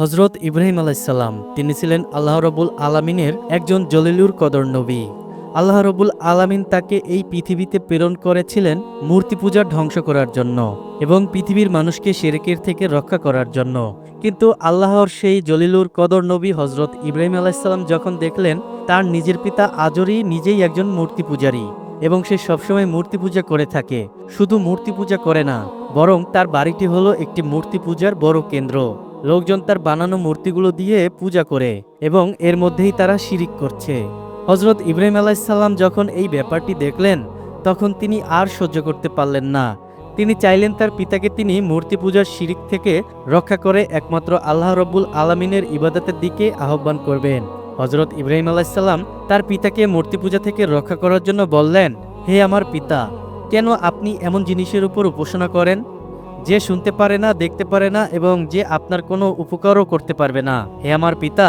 হজরত ইব্রাহিম আলাইসাল্লাম তিনি ছিলেন আল্লাহ রবুল আলামিনের একজন জলিলুর কদর নবী। আল্লাহ রবুল আলামিন তাকে এই পৃথিবীতে প্রেরণ করেছিলেন মূর্তি পূজার ধ্বংস করার জন্য এবং পৃথিবীর মানুষকে সেরেকের থেকে রক্ষা করার জন্য। কিন্তু আল্লাহর সেই জলিলুর কদর নবী হজরত ইব্রাহিম আলাইসাল্লাম যখন দেখলেন, তার নিজের পিতা আজরই নিজেই একজন মূর্তি পূজারী এবং সে সবসময় মূর্তি পূজা করে থাকে। শুধু মূর্তি পূজা করে না, বরং তার বাড়িটি হলো একটি মূর্তি পূজার বড় কেন্দ্র। লোকজন তার বানানো মূর্তিগুলো দিয়ে পূজা করে এবং এর মধ্যেই তারা শিরিক করছে। হজরত ইব্রাহিম আলাইসাল্লাম যখন এই ব্যাপারটি দেখলেন, তখন তিনি আর সহ্য করতে পারলেন না। তিনি চাইলেন তার পিতাকে তিনি মূর্তি পূজার শিরিক থেকে রক্ষা করে একমাত্র আল্লাহ রব্বুল আলমিনের ইবাদতের দিকে আহ্বান করবেন। হজরত ইব্রাহিম আলাইসাল্লাম তার পিতাকে মূর্তি পূজা থেকে রক্ষা করার জন্য বললেন, হে আমার পিতা, কেন আপনি এমন জিনিসের উপর উপাসনা করেন? যে শুনতে পারে না, দেখতে পারে না এবং যে আপনার কোনো উপকারও করতে পারবে না। হে আমার পিতা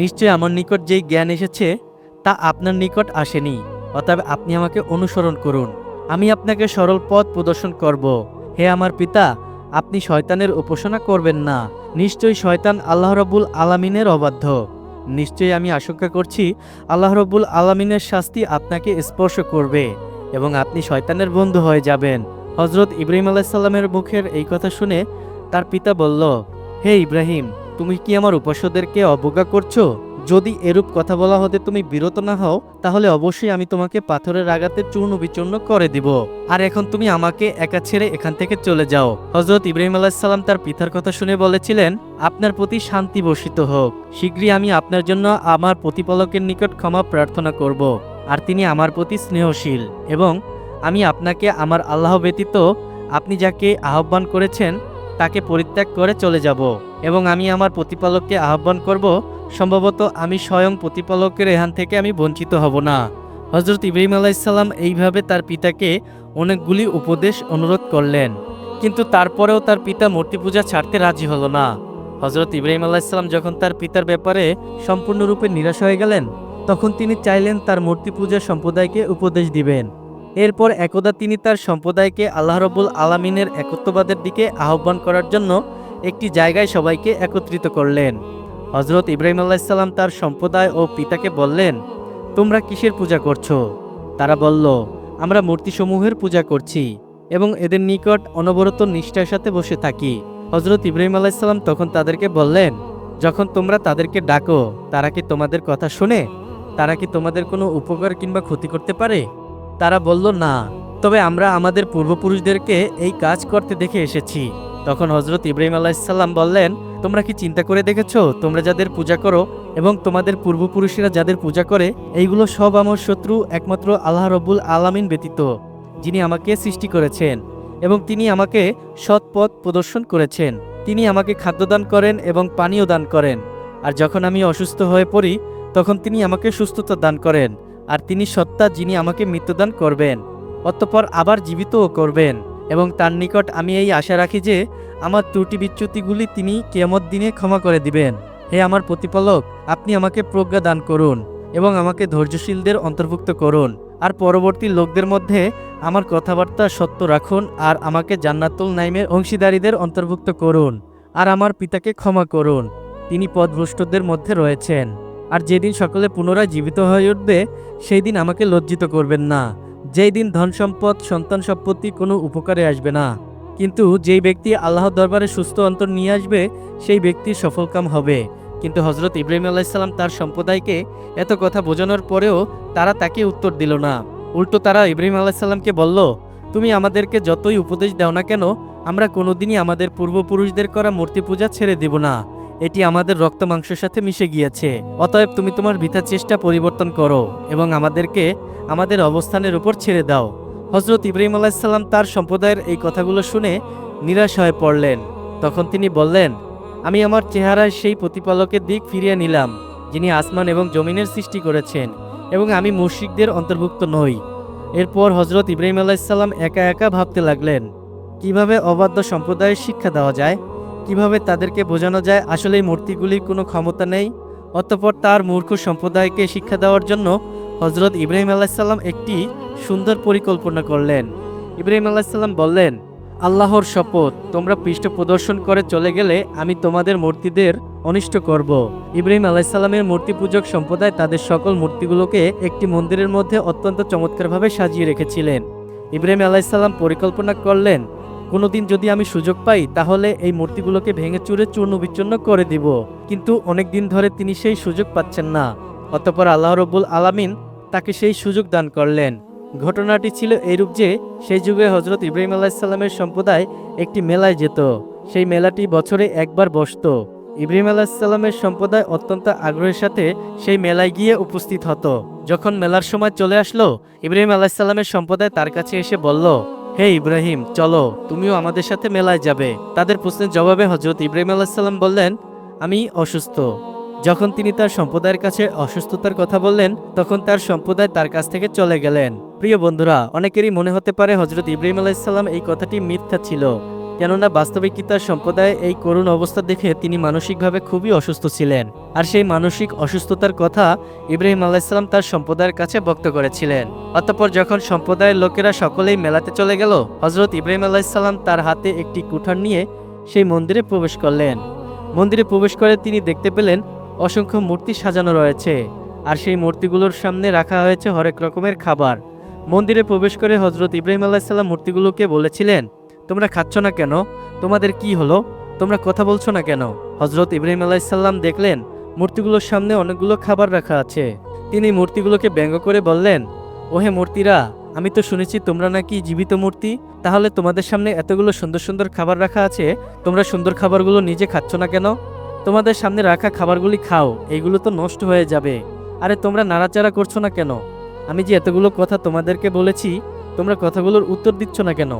নিশ্চয় আমার নিকট যেই জ্ঞান এসেছে, তা আপনার নিকট আসেনি। অতএব আপনি আমাকে অনুসরণ করুন। আমি আপনাকে সরল পথ প্রদর্শন করব। হে আমার পিতা, আপনি শয়তানের উপাসনা করবেন না। নিশ্চয়ই শয়তান আল্লাহ রব্বুল আলামিনের অবাধ্য। নিশ্চয়ই আমি আশঙ্কা করছি, আল্লাহ রব্বুল আলামিনের শাস্তি আপনাকে স্পর্শ করবে এবং আপনি শয়তানের বন্ধু হয়ে যাবেন। হজরত ইব্রাহিম আলাইসাল্লামের মুখের এই কথা শুনে তার পিতা বলল, হে ইব্রাহিম, তুমি কি আমার উপাস্যদেরকে অবজ্ঞা করছ? যদি এরূপ কথা বলা হতে তুমি বিরত না হও, তাহলে অবশ্যই আমি তোমাকে পাথরের আঘাতে চূর্ণ বিচূর্ণ করে দিব। আর এখন তুমি আমাকে একা ছেড়ে এখান থেকে চলে যাও। হজরত ইব্রাহিম আলাইসাল্লাম তার পিতার কথা শুনে বলেছিলেন, আপনার প্রতি শান্তি বর্ষিত হোক। শীঘ্রই আমি আপনার জন্য আমার প্রতিপালকের নিকট ক্ষমা প্রার্থনা করব, আর তিনি আমার প্রতি স্নেহশীল এবং আমি আপনাকে আমার আল্লাহ ব্যতীত আপনি যাকে আহ্বান করেছেন, তাকে পরিত্যাগ করে চলে যাব। এবং আমি আমার প্রতিপালককে আহ্বান করব, সম্ভবত আমি স্বয়ং প্রতিপালকের এখান থেকে আমি বঞ্চিত হব না। হজরত ইব্রাহিম আলাইসাল্লাম এইভাবে তার পিতাকে অনেকগুলি উপদেশ অনুরোধ করলেন। কিন্তু তারপরেও তার পিতা মূর্তি পূজা ছাড়তে রাজি হলো না। হজরত ইব্রাহিম আলাইসাল্লাম যখন তার পিতার ব্যাপারে সম্পূর্ণরূপে নিরাশ হয়ে গেলেন, তখন তিনি চাইলেন তার মূর্তি পূজা সম্প্রদায়কে উপদেশ দিবেন। এরপর একদা তিনি তার সম্প্রদায়কে আল্লাহ রবুল আলমিনের একত্ববাদের দিকে আহ্বান করার জন্য একটি জায়গায় সবাইকে একত্রিত করলেন। হজরত ইব্রাহিম আল্লাহিসাল্লাম তার সম্প্রদায় ও পিতাকে বললেন, তোমরা কিসের পূজা করছ? তারা বলল, আমরা মূর্তিসমূহের পূজা করছি এবং এদের নিকট অনবরত নিষ্ঠার সাথে বসে থাকি। হজরত ইব্রাহিম আলাইসাল্লাম তখন তাদেরকে বললেন, যখন তোমরা তাদেরকে ডাকো, তারা কি তোমাদের কথা শুনে? তারা কি তোমাদের কোনো উপকার কিংবা ক্ষতি করতে পারে? তারা বলল, না, তবে আমরা আমাদের পূর্বপুরুষদেরকে এই কাজ করতে দেখে এসেছি। তখন হজরত ইব্রাহিম আলাইসাল্লাম বললেন, তোমরা কি চিন্তা করে দেখেছ? তোমরা যাদের পূজা করো এবং তোমাদের পূর্বপুরুষেরা যাদের পূজা করে, এইগুলো সব আমার শত্রু, একমাত্র আল্লাহ রব্বুল আলামিন ব্যতীত, যিনি আমাকে সৃষ্টি করেছেন এবং তিনি আমাকে সৎ পথ প্রদর্শন করেছেন। তিনি আমাকে খাদ্যদান করেন এবং পানীয় দান করেন। আর যখন আমি অসুস্থ হয়ে পড়ি, তখন তিনি আমাকে সুস্থতা দান করেন। আর তিনি সত্তা যিনি আমাকে মৃত্যুদান করবেন, অতঃপর আবার জীবিতও করবেন। এবং তার নিকট আমি এই আশা রাখি যে, আমার ত্রুটি বিচ্যুতিগুলি তিনি কেয়ামত দিনে ক্ষমা করে দিবেন। হে আমার প্রতিপালক, আপনি আমাকে প্রজ্ঞা দান করুন এবং আমাকে ধৈর্যশীলদের অন্তর্ভুক্ত করুন। আর পরবর্তী লোকদের মধ্যে আমার কথাবার্তা সত্য রাখুন আর আমাকে জান্নাতুল নাইমের অংশীদারীদের অন্তর্ভুক্ত করুন। আর আমার পিতাকে ক্ষমা করুন। তিনি পদভ্রষ্টদের মধ্যে রয়েছেন। আর যেদিন সকলে পুনরায় জীবিত হয়ে উঠবে সেই দিন আমাকে লজ্জিত করবেন না। যেই দিন ধন সম্পদ, সন্তান সম্পত্তি কোনো উপকারে আসবে না। কিন্তু যেই ব্যক্তি আল্লাহর দরবারে সুস্থ অন্তর নিয়ে আসবে, সেই ব্যক্তি সফলকাম হবে। কিন্তু হজরত ইব্রাহিম আলাইসাল্লাম তার সম্প্রদায়কে এত কথা বোঝানোর পরেও তারা তাকে উত্তর দিল না। উল্টো তারা ইব্রাহিম আলাইসাল্লামকে বলল, তুমি আমাদেরকে যতই উপদেশ দাও না কেন, আমরা কোনোদিনই আমাদের পূর্বপুরুষদের করা মূর্তি পূজা ছেড়ে দেব না। এটি আমাদের রক্ত মাংসের সাথে মিশে গিয়েছে। অতএব তুমি তোমার ভিতা চেষ্টা পরিবর্তন করো এবং আমাদেরকে আমাদের অবস্থানের উপর ছেড়ে দাও। হজরত ইব্রাহিম আলাইসাল্লাম তার সম্প্রদায়ের এই কথাগুলো শুনে নিরাশ হয়ে পড়লেন। তখন তিনি বললেন, আমি আমার চেহারায় সেই প্রতিপালকের দিক ফিরিয়ে নিলাম, যিনি আসমান এবং জমিনের সৃষ্টি করেছেন, এবং আমি মুশিকদের অন্তর্ভুক্ত নই। এরপর হজরত ইব্রাহিম আলাইসাল্লাম একা একা ভাবতে লাগলেন, কীভাবে অবাধ্য সম্প্রদায়ের শিক্ষা দেওয়া যায়? কীভাবে তাদেরকে বোঝানো যায় আসলে এই মূর্তিগুলির কোনো ক্ষমতা নেই? অতঃপর তার মূর্খ সম্প্রদায়কে শিক্ষা দেওয়ার জন্য হজরত ইব্রাহিম আলাইসাল্লাম একটি সুন্দর পরিকল্পনা করলেন। ইব্রাহিম আলাইসাল্লাম বললেন, আল্লাহর শপথ, তোমরা পৃষ্ঠ প্রদর্শন করে চলে গেলে আমি তোমাদের মূর্তিদের অনিষ্ট করব। ইব্রাহিম আলাইসাল্লামের মূর্তি পূজক সম্প্রদায় তাদের সকল মূর্তিগুলোকে একটি মন্দিরের মধ্যে অত্যন্ত চমৎকারভাবে সাজিয়ে রেখেছিলেন। ইব্রাহিম আলাইসাল্লাম পরিকল্পনা করলেন কোনোদিন যদি আমি সুযোগ পাই, তাহলে এই মূর্তিগুলোকে ভেঙে চুরে চূর্ণ বিচূর্ণ করে দিব। কিন্তু অনেক দিন ধরে তিনি সেই সুযোগ পাচ্ছেন না। অতঃপর আল্লাহ রব্বুল আলামিন তাকে সেই সুযোগ দান করলেন। ঘটনাটি ছিল এইরূপ যে, সেই যুগে হজরত ইব্রাহিম আলাহিসাল্লামের সম্প্রদায় একটি মেলায় যেত। সেই মেলাটি বছরে একবার বসতো। ইব্রাহিম আলাহিসাল্লামের সম্প্রদায় অত্যন্ত আগ্রহের সাথে সেই মেলায় গিয়ে উপস্থিত হতো। যখন মেলার সময় চলে আসলো, ইব্রাহিম আলাহিসাল্লামের সম্প্রদায় তার কাছে এসে বলল হে ইব্রাহিম, চলো, তুমিও আমাদের সাথে মেলায় যাবে। তাদের প্রশ্নের জবাবে হজরত ইব্রাহিম আলাহিসাল্লাম বললেন, আমি অসুস্থ। যখন তিনি তার সম্প্রদায়ের কাছে অসুস্থতার কথা বললেন, তখন তার সম্প্রদায় তার কাছ থেকে চলে গেলেন। প্রিয় বন্ধুরা, অনেকেরই মনে হতে পারে হজরত ইব্রাহিম আলাহিসাল্লাম এই কথাটি মিথ্যা ছিল। কেননা বাস্তবিক তার সম্প্রদায় এই করুণ অবস্থা দেখে তিনি মানসিকভাবে খুবই অসুস্থ ছিলেন। আর সেই মানসিক অসুস্থতার কথা ইব্রাহিম আলাইসাল্লাম তার সম্প্রদায়ের কাছে ব্যক্ত করেছিলেন। অতঃপর যখন সম্প্রদায়ের লোকেরা সকলেই মেলাতে চলে গেল হজরত ইব্রাহিম আলাইসাল্লাম তার হাতে একটি কুঠার নিয়ে সেই মন্দিরে প্রবেশ করলেন। মন্দিরে প্রবেশ করে তিনি দেখতে পেলেন অসংখ্য মূর্তি সাজানো রয়েছে, আর সেই মূর্তিগুলোর সামনে রাখা হয়েছে হরেক রকমের খাবার। মন্দিরে প্রবেশ করে হজরত ইব্রাহিম আলাহিসাল্লাম মূর্তিগুলোকে বলেছিলেন তোমরা খাচ্ছ না কেন? তোমাদের কি হলো? তোমরা কথা বলছো না কেন? হজরত ইব্রাহিম আলাহিসাল্লাম দেখলেন, মূর্তিগুলোর সামনে অনেকগুলো খাবার রাখা আছে। তিনি মূর্তিগুলোকে ব্যঙ্গ করে বললেন, ওহে মূর্তিরা, আমি তো শুনেছি তোমরা নাকি জীবিত মূর্তি। তাহলে তোমাদের সামনে এতগুলো সুন্দর সুন্দর খাবার রাখা আছে, তোমরা সুন্দর খাবারগুলো নিজে খাচ্ছ না কেন? তোমাদের সামনে রাখা খাবারগুলি খাও এইগুলো তো নষ্ট হয়ে যাবে। আরে তোমরা নাড়াচাড়া করছ না কেন? আমি যে এতগুলো কথা তোমাদেরকে বলেছি, তোমরা কথাগুলোর উত্তর দিচ্ছ না কেন?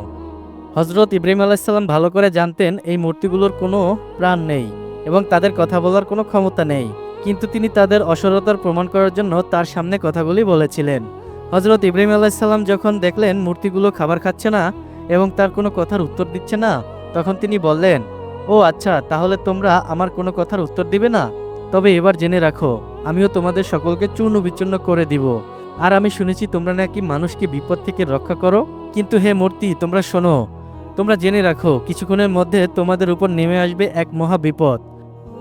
হজরত ইব্রাহিম আলাইসাল্লাম ভালো করে জানতেন এই মূর্তিগুলোর কোনো প্রাণ নেই এবং তাদের কথা বলার কোনো ক্ষমতা নেই। কিন্তু তিনি তাদের অসরতার প্রমাণ করার জন্য তার সামনে কথাগুলি বলেছিলেন। হজরত ইব্রাহিম আলাইসাল্লাম যখন দেখলেন মূর্তিগুলো খাবার খাচ্ছে না এবং তার কোনো কথার উত্তর দিচ্ছে না, তখন তিনি বললেন, ও আচ্ছা তাহলে তোমরা আমার কোনো কথার উত্তর দিবে না? তবে এবার জেনে রাখো, আমিও তোমাদের সকলকে চূর্ণ বিচূর্ণ করে দিব। আর আমি শুনেছি তোমরা নাকি মানুষকে বিপদ থেকে রক্ষা করো। কিন্তু হে মূর্তি, তোমরা শোনো তোমরা জেনে রাখো, কিছুক্ষণের মধ্যে তোমাদের উপর নেমে আসবে এক মহা বিপদ।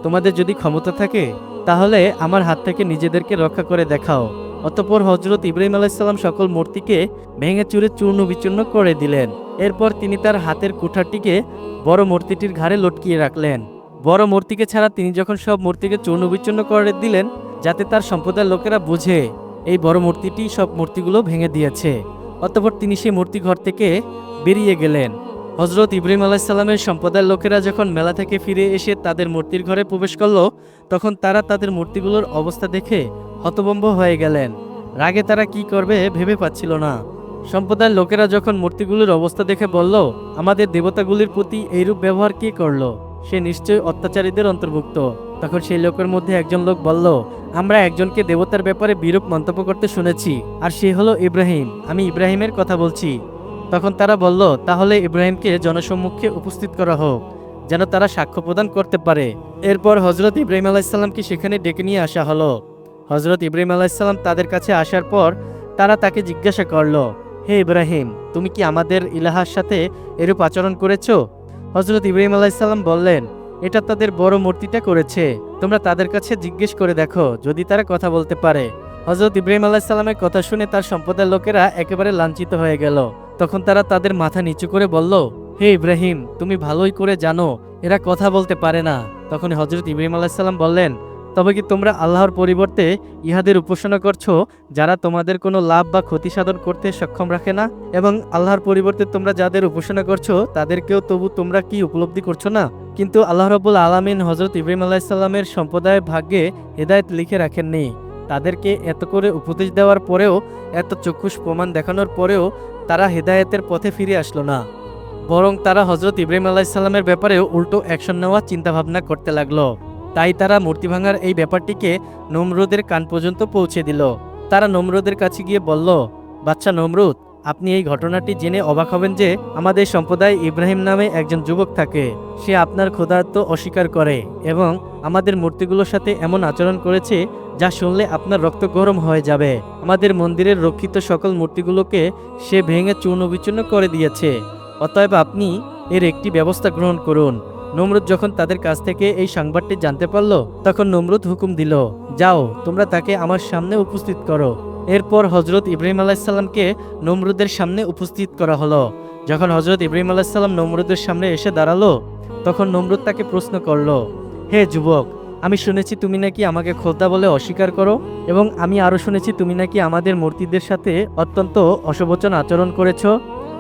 তোমাদের যদি ক্ষমতা থাকে, তাহলে আমার হাত থেকে নিজেদেরকে রক্ষা করে দেখাও। অতপর হজরত ইব্রাহিম আলাইসাল্লাম সকল মূর্তিকে ভেঙে চুরে চূর্ণ বিচূর্ণ করে দিলেন। এরপর তিনি তার হাতের কুঠারটিকে বড় মূর্তিটির ঘাড়ে লটকিয়ে রাখলেন। বড় মূর্তিকে ছাড়া তিনি যখন সব মূর্তিকে চূর্ণ বিচূর্ণ করে দিলেন, যাতে তার সম্প্রদায়ের লোকেরা বুঝে, এই বড় মূর্তিটি সব মূর্তিগুলো ভেঙে দিয়েছে। অতঃপর তিনি সেই মূর্তি ঘর থেকে বেরিয়ে গেলেন। হজরত ইব্রাহিম আলাইসাল্লামের সম্প্রদায়ের লোকেরা যখন মেলা থেকে ফিরে এসে তাদের মূর্তির ঘরে প্রবেশ করল, তখন তারা তাদের মূর্তিগুলোর অবস্থা দেখে হতবম্ব হয়ে গেলেন। রাগে তারা কি করবে ভেবে পাচ্ছিল না। সম্প্রদায়ের লোকেরা যখন মূর্তিগুলির অবস্থা দেখে বলল, আমাদের দেবতাগুলির প্রতি এইরূপ ব্যবহার কি করল? সে নিশ্চয় অত্যাচারীদের অন্তর্ভুক্ত। তখন সেই লোকের মধ্যে একজন লোক বলল, আমরা একজনকে দেবতার ব্যাপারে বিরূপ মন্তব্য করতে শুনেছি, আর সে হলো ইব্রাহিম। আমি ইব্রাহিমের কথা বলছি। তখন তারা বলল, তাহলে ইব্রাহিমকে জনসম্মুখে উপস্থিত করা হোক, যেন তারা সাক্ষ্য প্রদান করতে পারে। এরপর হজরত ইব্রাহিম আলাইসাল্লামকে সেখানে ডেকে নিয়ে আসা হলো। হজরত ইব্রাহিম আলাইসাল্লাম তাদের কাছে আসার পর তারা তাকে জিজ্ঞাসা করল, হে ইব্রাহিম, তুমি কি আমাদের ইলাহার সাথে এরূপ আচরণ করেছ? হজরত ইব্রাহিম আলাইসাল্লাম বললেন, এটা তাদের বড় মূর্তিটা করেছে। তোমরা তাদের কাছে জিজ্ঞেস করে দেখো, যদি তারা কথা বলতে পারে। হজরত ইব্রাহিম আলাইসাল্লামের কথা শুনে তার সম্প্রদায়ের লোকেরা একেবারে লাঞ্ছিত হয়ে গেল। তখন তারা তাদের মাথা নিচু করে বলল, হে ইব্রাহিম, তুমি ভালোই করে জানো, এরা কথা বলতে পারে না। তখন হজরত ইব্রাহিম আলাইসাল্লাম বললেন, তবে কি তোমরা আল্লাহর পরিবর্তে ইহাদের উপাসনা করছ, যারা তোমাদের কোনো লাভ বা ক্ষতি সাধন করতে সক্ষম রাখে না? এবং আল্লাহর পরিবর্তে তোমরা যাদের উপাসনা করছ, তাদেরকেও তবু তোমরা কি উপলব্ধি করছ না? কিন্তু আল্লাহ রবুল আলমিন হজরত ইব্রাহিম আলাইসাল্লামের সম্প্রদায়ের ভাগ্যে হেদায়ত লিখে রাখেননি। তাদেরকে এত করে উপদেশ দেওয়ার পরেও, এত চক্ষুষ প্রমাণ দেখানোর পরেও তারা হেদায়েতের পথে ফিরে আসলো না। বরং তারা হজরত ইব্রাহিম আলাইসাল্লামের ব্যাপারেও উল্টো অ্যাকশন নেওয়ার চিন্তাভাবনা করতে লাগল। তাই তারা মূর্তি ভাঙার এই ব্যাপারটিকে নমরুদের কান পর্যন্ত পৌঁছে দিল। তারা নমরুদের কাছে গিয়ে বলল, বাচ্চা নমরুদ আপনি এই ঘটনাটি জেনে অবাক হবেন যে আমাদের সম্প্রদায় ইব্রাহিম নামে একজন যুবক থাকে। সে আপনার ক্ষুধার্ত অস্বীকার করে এবং আমাদের মূর্তিগুলোর সাথে এমন আচরণ করেছে যা শুনলে আপনার রক্ত গরম হয়ে যাবে। আমাদের মন্দিরের রক্ষিত সকল মূর্তিগুলোকে সে ভেঙে চূর্ণ বিচূর্ণ করে দিয়েছে। অতএব আপনি এর একটি ব্যবস্থা গ্রহণ করুন। নমরুদ যখন তাদের কাছ থেকে এই সংবাদটি জানতে পারল, তখন নমরুদ হুকুম দিল, যাও, তোমরা তাকে আমার সামনে উপস্থিত করো। এরপর হজরত ইব্রাহিম আলাইসাল্লামকে নমরুদের সামনে উপস্থিত করা হলো। যখন হজরত ইব্রাহিম আলাইসাল্লাম নমরুদের সামনে এসে দাঁড়াল, তখন নমরুদ তাকে প্রশ্ন করল, হে যুবক, আমি শুনেছি তুমি নাকি আমাকে খোদা বলে অস্বীকার করো এবং আমি আরও শুনেছি তুমি নাকি আমাদের মূর্তিদের সাথে অত্যন্ত অশোভচন আচরণ করেছ।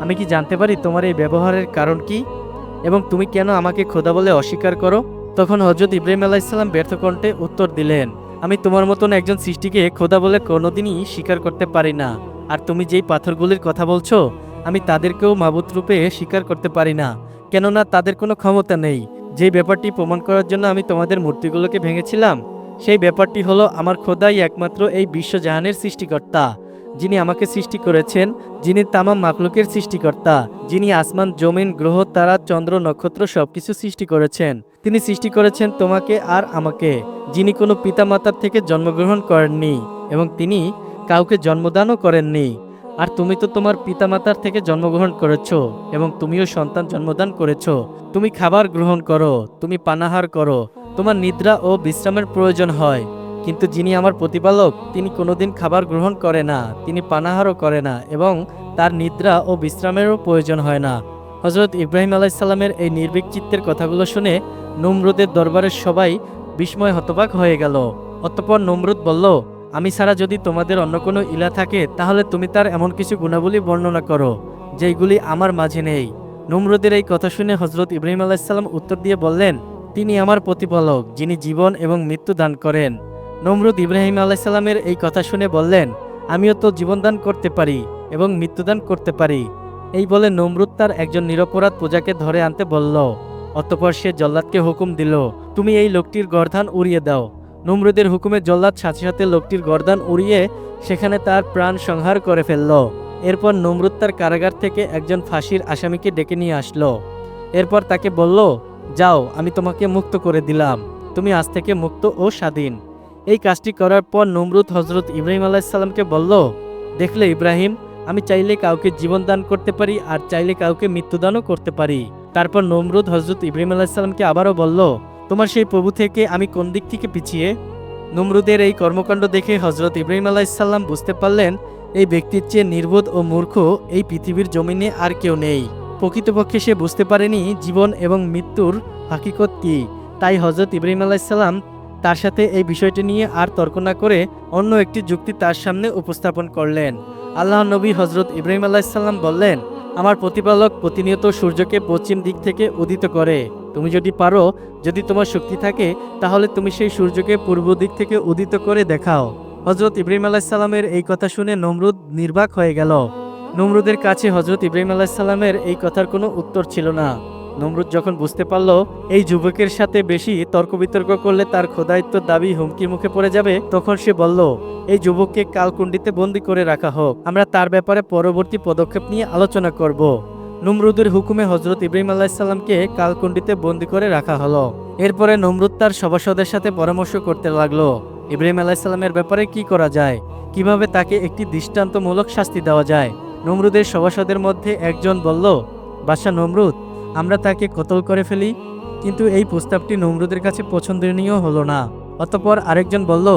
আমি কি জানতে পারি তোমার এই ব্যবহারের কারণ কি? এবং তুমি কেন আমাকে খোদা বলে অস্বীকার করো? তখন হজরত ইব্রাহিম আলাইসাল্লাম ব্যর্থ কণ্ঠে উত্তর দিলেন আমি তোমার মতন একজন সৃষ্টিকে খোদা বলে কোনোদিনই স্বীকার করতে পারি না। আর তুমি যেই পাথরগুলির কথা বলছো, আমি তাদেরকেও মাবুত রূপে স্বীকার করতে পারি না। কেননা তাদের কোনো ক্ষমতা নেই। যে ব্যাপারটি প্রমাণ করার জন্য আমি তোমাদের মূর্তিগুলোকে ভেঙেছিলাম, সেই ব্যাপারটি হলো আমার খোদাই একমাত্র এই বিশ্বজাহানের সৃষ্টিকর্তা, যিনি আমাকে সৃষ্টি করেছেন, যিনি তামাম মাকলুকের সৃষ্টিকর্তা, যিনি আসমান, জমিন, গ্রহ, তারা, চন্দ্র, নক্ষত্র সবকিছু সৃষ্টি করেছেন। তিনি সৃষ্টি করেছেন তোমাকে আর আমাকে, যিনি কোনো পিতামাতার থেকে জন্মগ্রহণ করেননি, এবং তিনি কাউকে জন্মদানও করেননি। আর তুমি তো তোমার পিতামাতার থেকে জন্মগ্রহণ করেছ, এবং তুমিও সন্তান জন্মদান করেছ। তুমি খাবার গ্রহণ করো, তুমি পানাহার করো, তোমার নিদ্রা ও বিশ্রামের প্রয়োজন হয়। কিন্তু যিনি আমার প্রতিপালক, তিনি কোনোদিন খাবার গ্রহণ করে না, তিনি পানাহারও করে না, এবং তার নিদ্রা ও বিশ্রামেরও প্রয়োজন হয় না। হজরত ইব্রাহিম আলাইসাল্লামের এই নির্ভীক চিত্তের কথাগুলো শুনে নমরুদের দরবারের সবাই বিস্ময় হতবাক হয়ে গেল। অতঃপর নমরুদ বলল, আমি ছাড়া যদি তোমাদের অন্য কোনো ইলা থাকে, তাহলে তুমি তার এমন কিছু গুণাবলী বর্ণনা করো, যেইগুলি আমার মাঝে নেই। নমরুদের এই কথা শুনে হজরত ইব্রাহিম আলাইসাল্লাম উত্তর দিয়ে বললেন, তিনি আমার প্রতিপালক, যিনি জীবন এবং মৃত্যু দান করেন। নমরুদ ইব্রাহিম আলাইসাল্লামের এই কথা শুনে বললেন, আমিও তো জীবনদান করতে পারি এবং মৃত্যুদান করতে পারি। এই বলে নমরুদ তার একজন নিরপরাধ প্রজাকে ধরে আনতে বলল অতপর সে জল্লাদকে হুকুম দিল, তুমি এই লোকটির গর্ধান উড়িয়ে দাও। নমরুদের হুকুমে জল্লাদ সাথে সাথে লোকটির গর্দান উড়িয়ে সেখানে তার প্রাণ সংহার করে ফেলল। এরপর নমরুদ তার কারাগার থেকে একজন ফাঁসির আসামিকে ডেকে নিয়ে আসলো। এরপর তাকে বলল, যাও, আমি তোমাকে মুক্ত করে দিলাম। তুমি আজ থেকে মুক্ত ও স্বাধীন। এই কাজটি করার পর নমরুদ হজরত ইব্রাহিম আলাইসাল্লামকে বলল, দেখলে ইব্রাহিম, আমি চাইলে কাউকে জীবন দান করতে পারি আর চাইলে কাউকে মৃত্যুদানও করতে পারি। তারপর নমরুদ হজরত ইব্রাহিম আলাইসাল্লামকে আবারও বলল, তোমার সেই প্রভু থেকে আমি কোন দিক থেকে পিছিয়ে? নমরুদের এই কর্মকাণ্ড দেখে হজরত ইব্রাহিম আলাইসাল্লাম বুঝতে পারলেন, এই ব্যক্তির চেয়ে নির্বোধ ও মূর্খ এই পৃথিবীর জমিনে আর কেউ নেই। প্রকৃতপক্ষে সে বুঝতে পারেনি জীবন এবং মৃত্যুর হাকিকত কি। তাই হজরত ইব্রাহিম আলাইসাল্লাম তার সাথে এই বিষয়টি নিয়ে আর তর্ক না করে অন্য একটি যুক্তি তার সামনে উপস্থাপন করলেন। আল্লাহ নবী হজরত ইব্রাহিম আলাইসাল্লাম বললেন আমার প্রতিপালক প্রতিনিয়ত সূর্যকে পশ্চিম দিক থেকে উদিত করে। তুমি যদি পারো, যদি তোমার শক্তি থাকে, তাহলে তুমি সেই সূর্যকে পূর্ব দিক থেকে উদিত করে দেখাও। হজরত ইব্রাহিম আলাহিসাল্লামের এই কথা শুনে নমরুদ নির্বাক হয়ে গেল। নমরুদের কাছে হজরত ইব্রাহিম আলাহিসাল্লামের এই কথার কোনো উত্তর ছিল না। নমরুদ যখন বুঝতে পারল, এই যুবকের সাথে বেশি তর্ক বিতর্ক করলে তার খোদায়িত্ব দাবি হুমকির মুখে পড়ে যাবে, তখন সে বলল, এই যুবককে কালকুণ্ডিতে বন্দি করে রাখা হোক। আমরা তার ব্যাপারে পরবর্তী পদক্ষেপ নিয়ে আলোচনা করব। নমরুদের হুকুমে হজরত ইব্রাহিম আলাইসাল্লামকে কালকুণ্ডিতে বন্দি করে রাখা হলো। এরপরে নমরুদ তার সভাসদের সাথে পরামর্শ করতে লাগল, ইব্রাহিম আলাইসাল্লামের ব্যাপারে কি করা যায়? কীভাবে তাকে একটি দৃষ্টান্তমূলক শাস্তি দেওয়া যায়? নমরুদের সভাসদের মধ্যে একজন বলল বাদশাহ নমরুদ আমরা তাকে কতল করে ফেলি? কিন্তু এই প্রস্তাবটি নমরুদের কাছে পছন্দনীয় হলো না। অতপর আরেকজন বলল,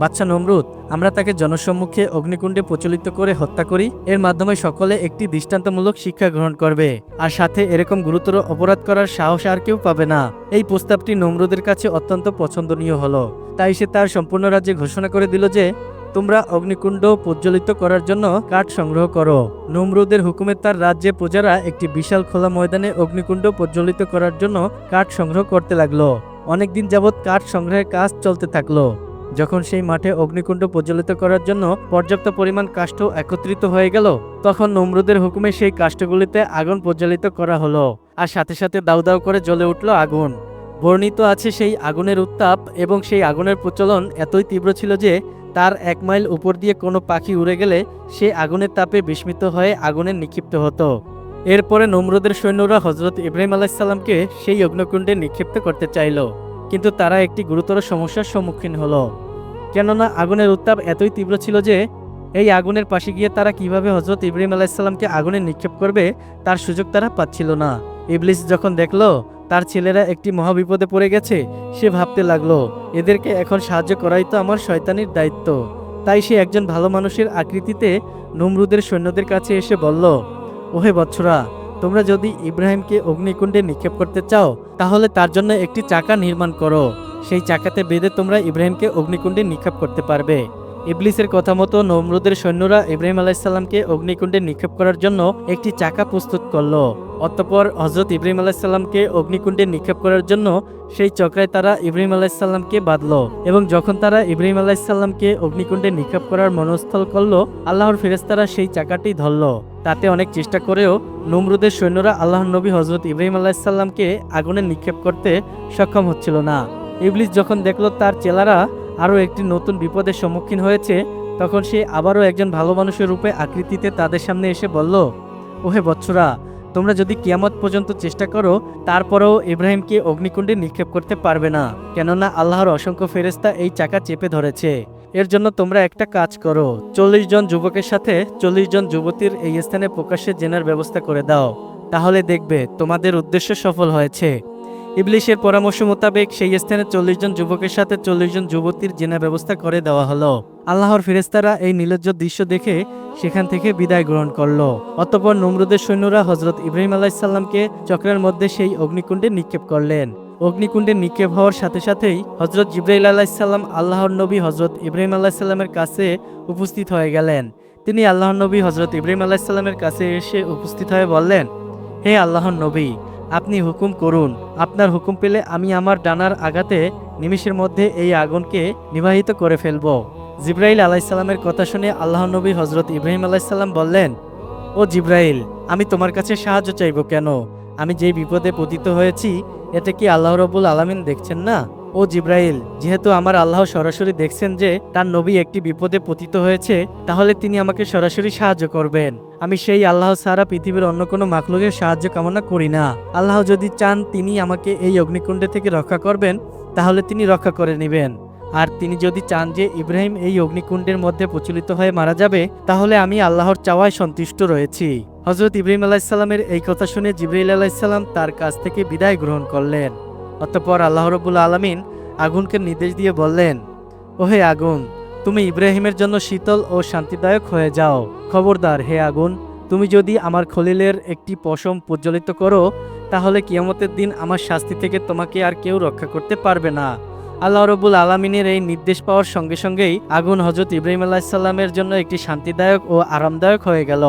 বাচ্চা নমরুদ, আমরা তাকে জনসম্মুখে অগ্নিকুণ্ডে প্রচলিত করে হত্যা করি। এর মাধ্যমে সকলে একটি দৃষ্টান্তমূলক শিক্ষা গ্রহণ করবে। আর সাথে এরকম গুরুতর অপরাধ করার সাহস আর কেউ পাবে না। এই প্রস্তাবটি নমরুদের কাছে অত্যন্ত পছন্দনীয় হলো। তাই সে তার সম্পূর্ণ রাজ্যে ঘোষণা করে দিল যে তোমরা অগ্নিকুণ্ড প্রজ্বলিত করার জন্য কাঠ সংগ্রহ করো। নমরুদের হুকুমে তার রাজ্যে প্রজারা একটি বিশাল খোলা ময়দানে অগ্নিকুণ্ড প্রজ্বলিত করার জন্য কাঠ সংগ্রহ করতে লাগল। অনেকদিন যাবৎ কাঠ সংগ্রহের কাজ চলতে থাকল। যখন সেই মাঠে অগ্নিকুণ্ড প্রজ্বলিত করার জন্য পর্যাপ্ত পরিমাণ কাষ্ঠ একত্রিত হয়ে গেল, তখন নমরুদের হুকুমে সেই কাষ্ঠগুলিতে আগুন প্রজ্বলিত করা হলো আর সাথে সাথে দাউ দাউ করে জ্বলে উঠল আগুন। বর্ণিত আছে সেই আগুনের উত্তাপ এবং সেই আগুনের প্রচলন এতই তীব্র ছিল যে তার এক মাইল উপর দিয়ে কোনো পাখি উড়ে গেলে সে আগুনের তাপে বিস্মিত হয়ে আগুনে নিক্ষিপ্ত হতো। এরপরে নমরুদের সৈন্যরা হজরত ইব্রাহিম আলাইসাল্লামকে সেই অগ্নকুণ্ডে নিক্ষিপ্ত করতে চাইল, কিন্তু তারা একটি গুরুতর সমস্যার সম্মুখীন হলো। কেননা আগুনের উত্তাপ এতই তীব্র ছিল যে, এই আগুনের পাশে গিয়ে তারা কীভাবে হজরত ইব্রাহিম আলাইসাল্লামকে আগুনে নিক্ষেপ করবে, তার সুযোগ তারা পাচ্ছিল না। ইবলিস যখন দেখল তার ছেলেরা একটি মহাবিপদে পড়ে গেছে। সে ভাবতে লাগল, এদেরকে এখন সাহায্য করাই তো আমার শয়তানির দায়িত্ব। তাই সে একজন ভালো মানুষের আকৃতিতে নমরুদের সৈন্যদের কাছে এসে বলল, ওহে বৎসরা, তোমরা যদি ইব্রাহিমকে অগ্নিকুণ্ডে নিক্ষেপ করতে চাও, তাহলে তার জন্য একটি চাকা নির্মাণ করো। সেই চাকাতে বেঁধে তোমরা ইব্রাহিমকে অগ্নিকুণ্ডে নিক্ষেপ করতে পারবে। ইবলিসের কথা মতো নমরুদের সৈন্যরা ইব্রাহিম আলাইসাল্লামকে অগ্নিকুণ্ডে নিক্ষেপ করার জন্য একটি চাকা প্রস্তুত করল। অতঃপর হজরত ইব্রাহিম আলাইসাল্লামকে অগ্নিকুণ্ডে নিক্ষেপ করার জন্য সেই চক্রায় তারা ইব্রাহিম আলাইসাল্লামকে বাঁধলো এবং যখন তারা ইব্রাহিম আলাইসাল্লামকে অগ্নিকুণ্ডে নিক্ষেপ করার মনস্থল করল, আল্লাহর ফেরেস্তারা সেই চাকাটি ধরলো। তাতে অনেক চেষ্টা করেও নমরুদের সৈন্যরা আল্লাহর নবী হজরত ইব্রাহিম আলাইসাল্লামকে আগুনে নিক্ষেপ করতে সক্ষম হচ্ছিল না। ইবলিস যখন দেখল তার চেলারা আরও একটি নতুন বিপদের সম্মুখীন হয়েছে, তখন সে আবারও একজন ভালো মানুষের রূপে আকৃতিতে তাদের সামনে এসে বলল, ওহে বৎসরা, তোমরা যদি কিয়ামত পর্যন্ত চেষ্টা করো, তারপরেও ইব্রাহিমকে অগ্নিকুণ্ডে নিক্ষেপ করতে পারবে না, কেননা আল্লাহর অসংখ্য ফেরেস্তা এই চাকা চেপে ধরেছে। এর জন্য তোমরা একটা কাজ করো, চল্লিশ জন যুবকের সাথে চল্লিশ জন যুবতীর এই স্থানে প্রকাশ্যে জেনার ব্যবস্থা করে দাও। তাহলে দেখবে, তোমাদের উদ্দেশ্য সফল হয়েছে। ইবলিশের পরামর্শ মোতাবেক সেই স্থানে চল্লিশ জন যুবকের সাথে চল্লিশ জন যুবতীর জেনা ব্যবস্থা করে দেওয়া হলো। আল্লাহর ফেরেস্তারা এই নিলজ্জ দৃশ্য দেখে সেখান থেকে বিদায় গ্রহণ করল। অতঃপর নমরুদের সৈন্যরা হজরত ইব্রাহিম আলাইসাল্লামকে চক্রের মধ্যে সেই অগ্নিকুণ্ডে নিক্ষেপ করলেন। অগ্নিকুণ্ডে নিক্ষেপ হওয়ার সাথে সাথেই হজরত জিব্রাইল আলাইসাল্লাম আল্লাহর নবী হজরত ইব্রাহিম আলাইসাল্লামের কাছে উপস্থিত হয়ে গেলেন। তিনি আল্লাহর নবী হজরত ইব্রাহিম আলাইসাল্লামের কাছে এসে উপস্থিত হয়ে বললেন, হে আল্লাহর নবী আপনি হুকুম করুন। আপনার হুকুম পেলে আমি আমার ডানার আঘাতে নিমিষের মধ্যে এই আগুনকে নিবাহিত করে ফেলব। জিব্রাইল আলাইসাল্লামের কথা শুনে আল্লাহনবী হজরত ইব্রাহিম আলাইসাল্লাম বললেন, ও জিব্রাইল, আমি তোমার কাছে সাহায্য চাইব কেন? আমি যেই বিপদে পতিত হয়েছি এটা কি আল্লাহ রবুল আলমিন দেখছেন না? ও জিব্রাইল, যেহেতু আমার আল্লাহ সরাসরি দেখছেন যে তার নবী একটি বিপদে পতিত হয়েছে, তাহলে তিনি আমাকে সরাসরি সাহায্য করবেন। আমি সেই আল্লাহ সারা পৃথিবীর অন্য কোনো মাকলুকের সাহায্য কামনা করি না। আল্লাহ যদি চান তিনি আমাকে এই অগ্নিকুণ্ডে থেকে রক্ষা করবেন, তাহলে তিনি রক্ষা করে নেবেন। আর তিনি যদি চান যে ইব্রাহিম এই অগ্নিকুণ্ডের মধ্যে প্রচলিত হয়ে মারা যাবে, তাহলে আমি আল্লাহর চাওয়ায় সন্তুষ্ট রয়েছি। হজরত ইব্রাহিম আলাইসাল্লামের এই কথা শুনে জিব্রাইল আলাইসাল্লাম তার কাছ থেকে বিদায় গ্রহণ করলেন। অতঃপর আল্লাহ রবুল আলমিন আগুনকে নির্দেশ দিয়ে বললেন, ওহে আগুন, তুমি ইব্রাহিমের জন্য শীতল ও শান্তিদায়ক হয়ে যাও। খবরদার, হে আগুন, তুমি যদি আমার খলিলের একটি পশম প্রজ্বলিত করো, তাহলে কিয়ামতের দিন আমার শাস্তি থেকে তোমাকে আর কেউ রক্ষা করতে পারবে না। আল্লাহ রবুল আলমিনের এই নির্দেশ পাওয়ার সঙ্গে সঙ্গেই আগুন হজরত ইব্রাহিম আলাহিসাল্লামের জন্য একটি শান্তিদায়ক ও আরামদায়ক হয়ে গেল।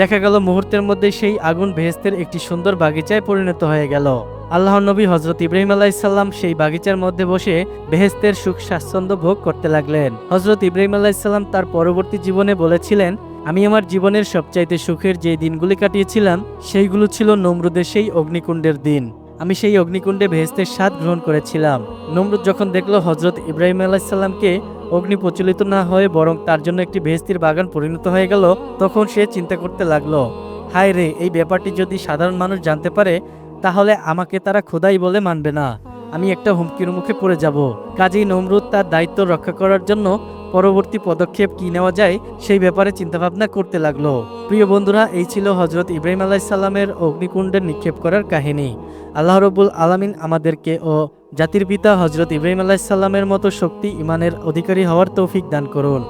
দেখা গেল মুহূর্তের মধ্যে সেই আগুন ভেস্তের একটি সুন্দর বাগিচায় পরিণত হয়ে গেল। আল্লাহ নবী হজরত ইব্রাহিম আলাইসাল্লাম সেই বাগিচার মধ্যে বসে বেহেস্তের সুখ স্বাচ্ছন্দ্য ভোগ করতে লাগলেন। হজরত ইব্রাহিম আলাইসাল্লাম তার পরবর্তী জীবনে বলেছিলেন, আমি আমার জীবনের সবচাইতে সুখের যে দিনগুলি কাটিয়েছিলাম, সেইগুলো ছিল নমরুদের সেই অগ্নিকুণ্ডের দিন। আমি সেই অগ্নিকুণ্ডে ভেস্তের স্বাদ গ্রহণ করেছিলাম। নমরুদ যখন দেখল হজরত ইব্রাহিম আলাইসাল্লামকে অগ্নি প্রচলিত না হয়ে বরং তার জন্য একটি ভেস্তির বাগান পরিণত হয়ে গেল, তখন সে চিন্তা করতে লাগল হায় রে এই ব্যাপারটি যদি সাধারণ মানুষ জানতে পারে তাহলে আমাকে তারা খোদাই বলে মানবে না। আমি একটা হুমকির মুখে পড়ে যাব। কাজেই নমরুদ তার দায়িত্ব রক্ষা করার জন্য পরবর্তী পদক্ষেপ কি নেওয়া যায় সেই ব্যাপারে চিন্তাভাবনা করতে লাগল। প্রিয় বন্ধুরা, এই ছিল হজরত ইব্রাহিম আলাইসাল্লামের অগ্নিকুণ্ডে নিক্ষেপ করার কাহিনী। আল্লাহ রবুল আলামিন আমাদেরকে ও জাতির পিতা হজরত ইব্রাহিম আলাইসাল্লামের মতো শক্তি ইমানের অধিকারী হওয়ার তৌফিক দান করুন।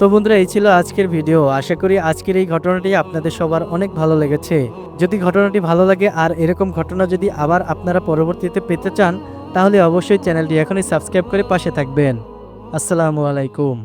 তো বন্ধুরা, এই ছিল আজকের ভিডিও। আশা করি আজকের এই ঘটনাটি আপনাদের সবার অনেক ভালো লেগেছে। যদি ঘটনাটি ভালো লাগে আর এরকম ঘটনা যদি আবার আপনারা পরবর্তীতে পেতে চান, তাহলে অবশ্যই চ্যানেলটি এখনই সাবস্ক্রাইব করে পাশে থাকবেন। আসসালামু আলাইকুম।